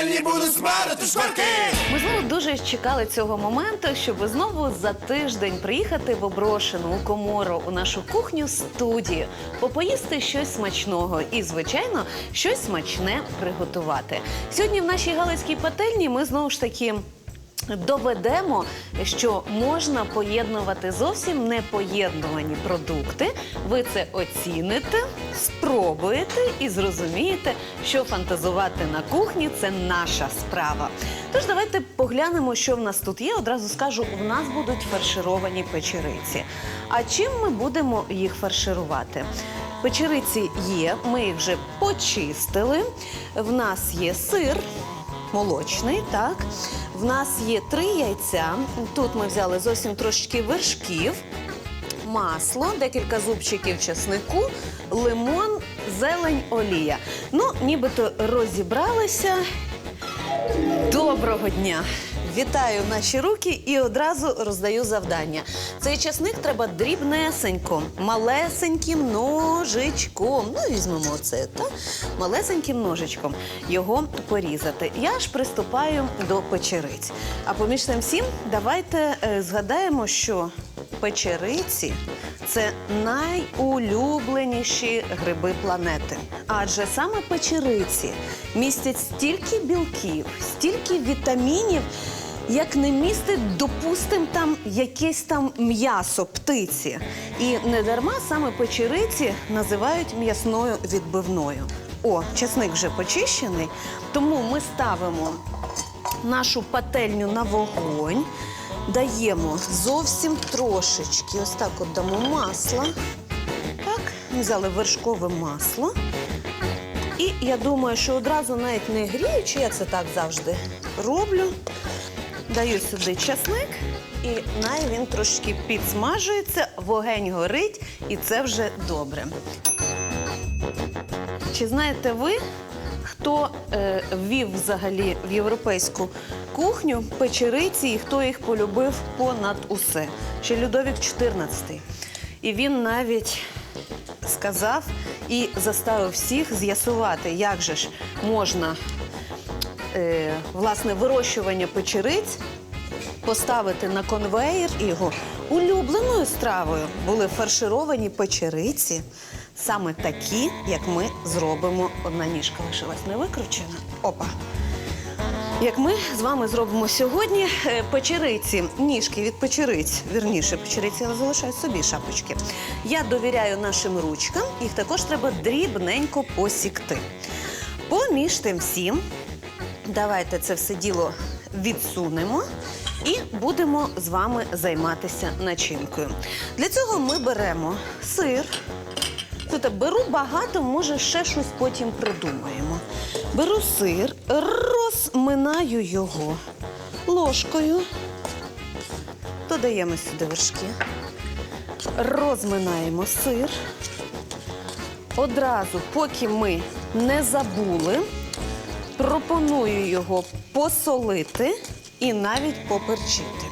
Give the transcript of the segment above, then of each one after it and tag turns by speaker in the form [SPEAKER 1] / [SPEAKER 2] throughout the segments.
[SPEAKER 1] пательні будуть смерти шкварки.
[SPEAKER 2] Знову дуже чекали цього моменту, щоб знову за тиждень приїхати в Оброшену у комору у нашу кухню студію, попоїсти щось смачного і, звичайно, щось смачне приготувати. Сьогодні в нашій галицькій пательні ми знову ж таки. Доведемо, що можна поєднувати зовсім непоєднувані продукти. Ви це оціните, спробуєте і зрозумієте, що фантазувати на кухні це наша справа. Тож давайте поглянемо, що в нас тут є. Одразу скажу, в нас будуть фаршировані печериці. А чим ми будемо їх фарширувати? Печериці є, ми їх вже почистили. В нас є сир, молочний, так. В нас є три яйця. Тут ми взяли зовсім трошечки вершків, масло, декілька зубчиків чеснику, лимон, зелень, олія. Ну, нібито розібралися. Доброго дня! Вітаю наші руки і одразу роздаю завдання. Цей часник треба дрібнесенько, малесеньким ножичком. Ну, візьмемо це, та? малесеньким ножичком його порізати. Я ж приступаю до печериць. А поміж цим всім давайте е, згадаємо, що печериці це найулюбленіші гриби планети. Адже саме печериці містять стільки білків, стільки вітамінів, як не містить, допустим, там якесь там м'ясо птиці. І не дарма саме печериці називають м'ясною відбивною. О, часник вже почищений, тому ми ставимо нашу пательню на вогонь, даємо зовсім трошечки, ось так от дамо масла. Так, взяли вершкове масло. І я думаю, що одразу навіть не гріючи, я це так завжди роблю. Даю сюди часник, і най він трошки підсмажується, вогонь горить, і це вже добре. Чи знаєте ви, хто е, ввів взагалі в європейську кухню печериці і хто їх полюбив понад усе? Ще Людовік XIV. І він навіть сказав і заставив всіх з'ясувати, як же ж можна е, власне вирощування печериць поставити на конвеєр і його улюбленою стравою були фаршировані печериці, саме такі, як ми зробимо. Одна ніжка лишилась не викручена. Опа. Як ми з вами зробимо сьогодні е, печериці, ніжки від печериць, вірніше, печериці залишають собі шапочки. Я довіряю нашим ручкам, їх також треба дрібненько посікти. Поміж тим всім, давайте це все діло відсунемо і будемо з вами займатися начинкою. Для цього ми беремо сир. Тут беру багато, може, ще щось потім придумаємо. Беру сир, розминаю його ложкою, додаємо сюди вершки, розминаємо сир. Одразу, поки ми не забули, пропоную його посолити і навіть поперчити.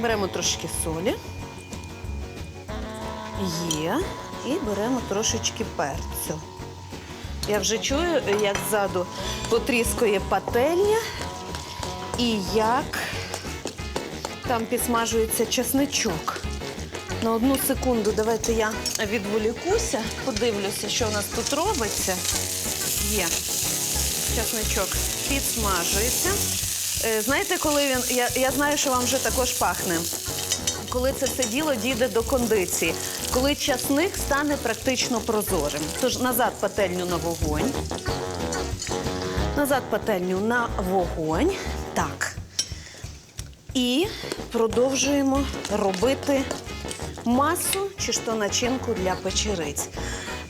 [SPEAKER 2] Беремо трошки солі. Є. І беремо трошечки перцю. Я вже чую, як ззаду потріскує пательня і як там підсмажується чесничок. На одну секунду давайте я відволікуся, подивлюся, що у нас тут робиться. Є. Чесничок підсмажується. Е, Знаєте, коли він. Я, я знаю, що вам вже також пахне. Коли це все діло дійде до кондиції, коли часник стане практично прозорим. Тож назад пательню на вогонь. Назад пательню на вогонь. Так. І продовжуємо робити масу чи ж то начинку для печериць.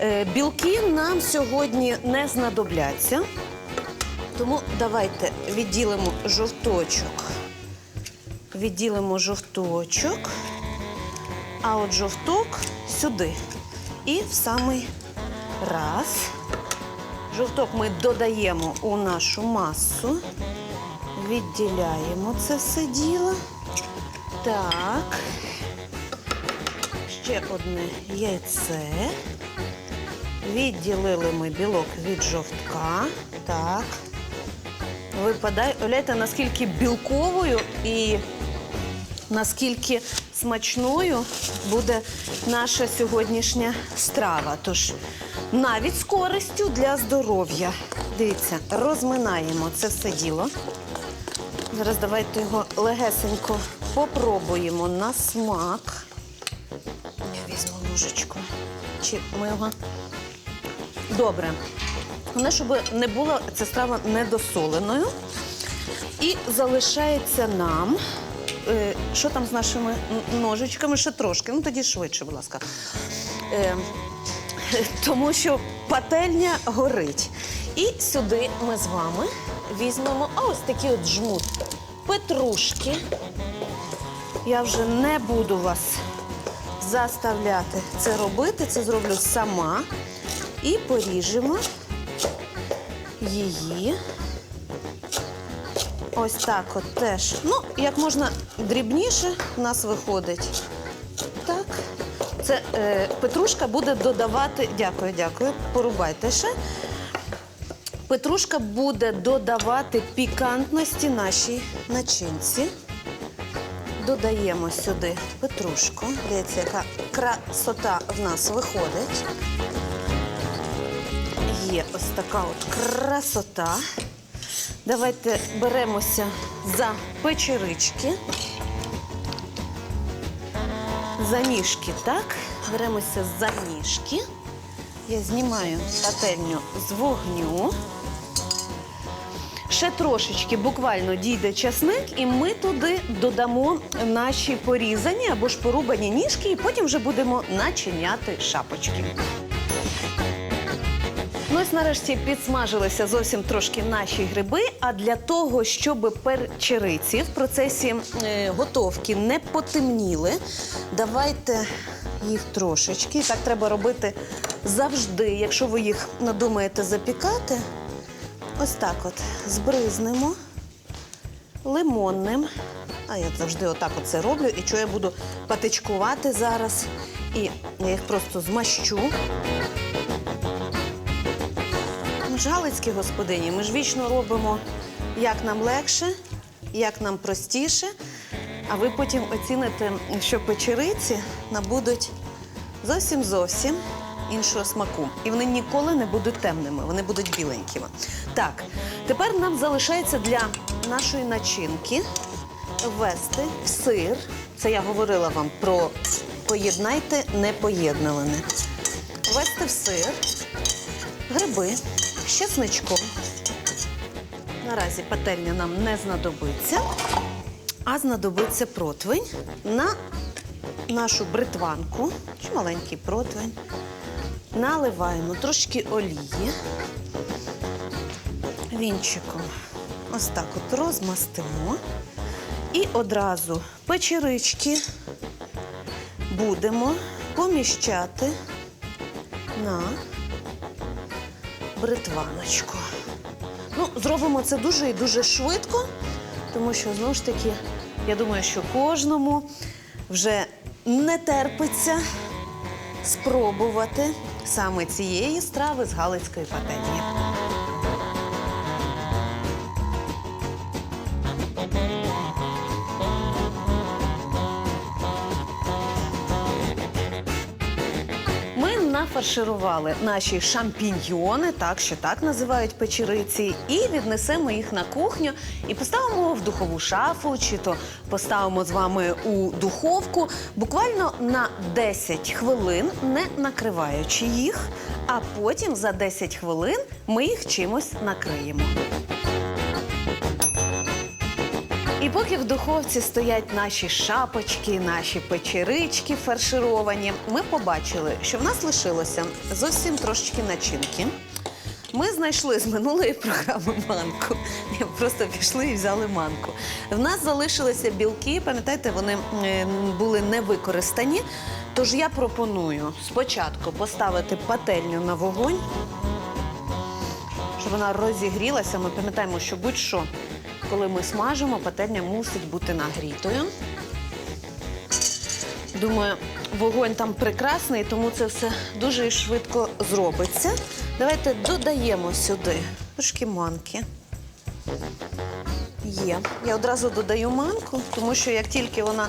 [SPEAKER 2] Е, Білки нам сьогодні не знадобляться. Тому давайте відділимо жовточок. Відділимо жовточок, а от жовток сюди. І в самий раз. Жовток ми додаємо у нашу масу, відділяємо це все діло. Так. Ще одне яйце. Відділили ми білок від жовтка. Так. Випадає. Уявляєте, наскільки білковою і наскільки смачною буде наша сьогоднішня страва. Тож навіть з користю для здоров'я. Дивіться, розминаємо це все діло. Зараз давайте його легесенько попробуємо на смак. Я візьму ложечку. Чи ми його. Добре. Головне, щоб не була ця страва недосоленою. І залишається нам. е, Що там з нашими ножичками? Ще трошки. Ну тоді швидше, будь ласка. Е, тому що пательня горить. І сюди ми з вами візьмемо ось такі от жмут петрушки. Я вже не буду вас заставляти це робити. Це зроблю сама. І поріжемо її. Ось так от теж. Ну, як можна дрібніше в нас виходить. Так. Це е, петрушка буде додавати. Дякую, дякую. Порубайте ще. Петрушка буде додавати пікантності нашій начинці. Додаємо сюди петрушку. Дивіться, яка красота в нас виходить. Є ось така от красота. Давайте беремося за печерички. За ніжки, так? Беремося за ніжки. Я знімаю пательню з вогню. Ще трошечки буквально дійде часник, і ми туди додамо наші порізані або ж порубані ніжки, і потім вже будемо начиняти шапочки. Ось нарешті підсмажилися зовсім трошки наші гриби. А для того, щоб перчериці в процесі е, готовки не потемніли, давайте їх трошечки. Так треба робити завжди, якщо ви їх надумаєте запікати. Ось так от збризнемо лимонним. А я завжди отак оце роблю. І що я буду патичкувати зараз. І я їх просто змащу. Ми ж галицькі господині, ми ж вічно робимо, як нам легше, як нам простіше. А ви потім оціните, що печериці набудуть зовсім зовсім іншого смаку. І вони ніколи не будуть темними, вони будуть біленькими. Так, тепер нам залишається для нашої начинки ввести сир. Це я говорила вам про поєднайте непоєднуване. Ввести в сир гриби з чесничком. Наразі пательня нам не знадобиться, а знадобиться противень на нашу бритванку чи маленький противень. Наливаємо трошки олії. Вінчиком ось так от розмастимо. І одразу печерички будемо поміщати на бритваночку. Ну, зробимо це дуже і дуже швидко, тому що знову ж таки, я думаю, що кожному вже не терпиться спробувати саме цієї страви з Галицької пательні. Нафарширували наші шампіньйони, так що так називають печериці, і віднесемо їх на кухню і поставимо в духову шафу, чи то поставимо з вами у духовку буквально на 10 хвилин, не накриваючи їх. А потім за 10 хвилин ми їх чимось накриємо. І поки в духовці стоять наші шапочки, наші печерички фаршировані, ми побачили, що в нас лишилося зовсім трошечки начинки. Ми знайшли з минулої програми манку. Просто пішли і взяли манку. В нас залишилися білки, пам'ятаєте, вони були не використані. Тож я пропоную спочатку поставити пательню на вогонь, щоб вона розігрілася. Ми пам'ятаємо, що будь-що, коли ми смажимо, пательня мусить бути нагрітою. Думаю, вогонь там прекрасний, тому це все дуже швидко зробиться. Давайте додаємо сюди трошки манки. Є. Я одразу додаю манку, тому що як тільки вона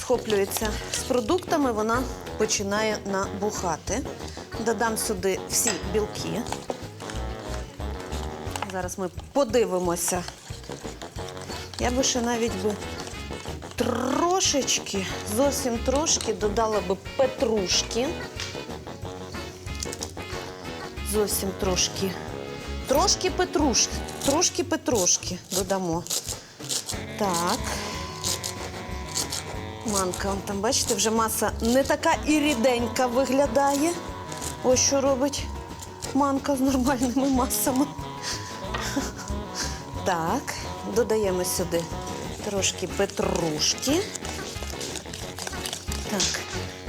[SPEAKER 2] схоплюється з продуктами, вона починає набухати. Додам сюди всі білки. Зараз ми подивимося. Я би ще навіть би трошечки, зовсім трошки додала би петрушки. Зовсім трошки. Трошки петрушки. Трошки петрушки додамо. Так. Манка, он там, бачите, вже маса не така і ріденька виглядає. Ось що робить манка з нормальними масами. Так, додаємо сюди трошки петрушки. Так,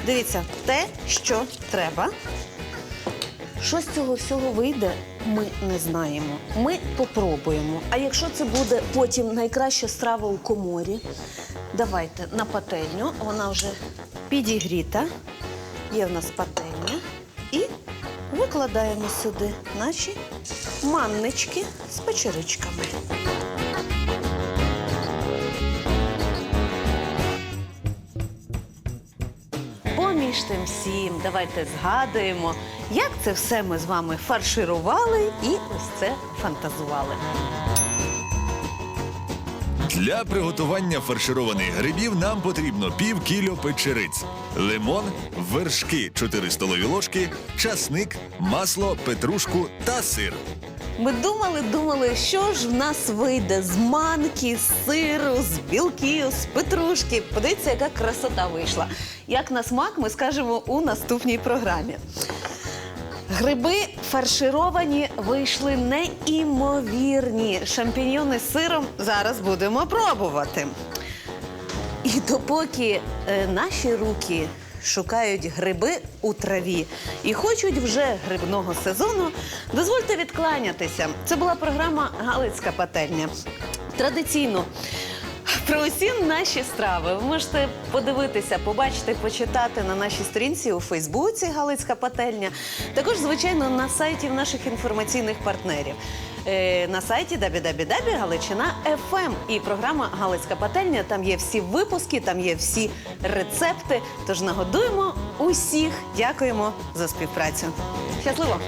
[SPEAKER 2] дивіться, те, що треба. Що з цього всього вийде, ми не знаємо. Ми попробуємо. А якщо це буде потім найкраща страва у коморі, давайте на пательню. Вона вже підігріта. Є в нас пательня. І викладаємо сюди наші маннички з печеричками. Тим всім, давайте згадуємо, як це все ми з вами фарширували і ось це фантазували.
[SPEAKER 1] Для приготування фаршированих грибів нам потрібно пів кіло печериць, лимон, вершки 4 столові ложки, часник, масло, петрушку та сир.
[SPEAKER 2] Ми думали, думали, що ж в нас вийде з манки, з сиру, з білків, з петрушки. Подивіться, яка красота вийшла. Як на смак, ми скажемо у наступній програмі. Гриби фаршировані вийшли неймовірні. Шампіньйони з сиром зараз будемо пробувати. І допоки е, наші руки шукають гриби у траві і хочуть вже грибного сезону, дозвольте відкланятися. Це була програма Галицька пательня. Традиційно. Про усі наші страви ви можете подивитися, побачити, почитати на нашій сторінці у Фейсбуці Галицька пательня. Також, звичайно, на сайті наших інформаційних партнерів. Е, на сайті www.галичина.fm і програма Галицька пательня. Там є всі випуски, там є всі рецепти. Тож нагодуємо усіх. Дякуємо за співпрацю. Щасливо!